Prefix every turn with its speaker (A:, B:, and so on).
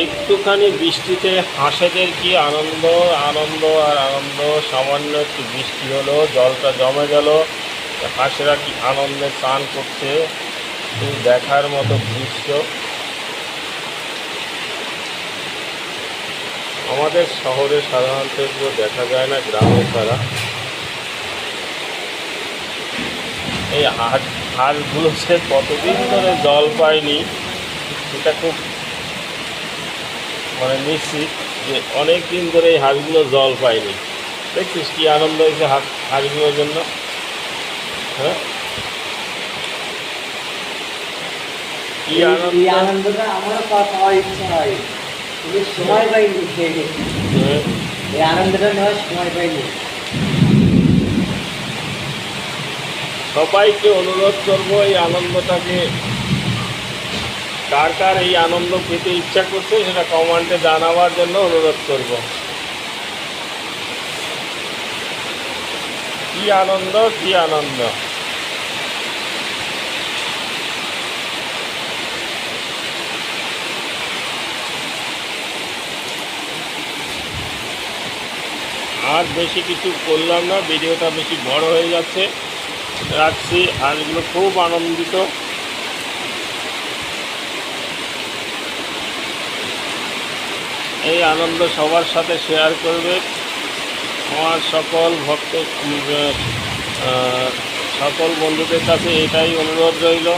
A: একটুখানি বৃষ্টিতে হাঁসেদের কি আনন্দ? আনন্দ আর আনন্দ, সামান্য একটু বৃষ্টি হলো, জলটা জমে গেল। হাঁসেরা কি আনন্দে স্নান করছে দেখার মতো দৃশ্য। আমাদের শহরে সাধারণত এগুলো দেখা যায় না গ্রামে ছাড়া এই হাট হাটগুলো সে কতদিন ধরে জল পায়নি, এটা খুব মানে নিশ্চিত যে অনেক দিন ধরে এই হাঁসগুলো জল পায়নি। দেখছিস কি আনন্দ হয়েছে হাঁস হাঁসগুলোর জন্য? হ্যাঁ? কি আনন্দ?
B: আনন্দটা আমারও পা- পাওয়ার ইচ্ছা হয়। কিন্তু সময় পাইনি
A: হ্যাঁ।
B: এই আনন্দটা নেওয়ার সময় পাইনি।
A: সবাইকে অনুরোধ করব এই আনন্দটাকে কার কার এই আনন্দ পেতে ইচ্ছা করছে সেটা কমান্ডে জানাবার জন্য অনুরোধ করব। কি আনন্দ কি আনন্দ? আর বেশি কিছু করলাম না, ভিডিওটা বেশি বড় হয়ে যাচ্ছে। রাখছি, আর এগুলো খুব আনন্দিত। এই আনন্দ সবার সাথে শেয়ার করবে। আমার সকল ভক্ত সকল বন্ধুদের কাছে এটাই অনুরোধ রইল।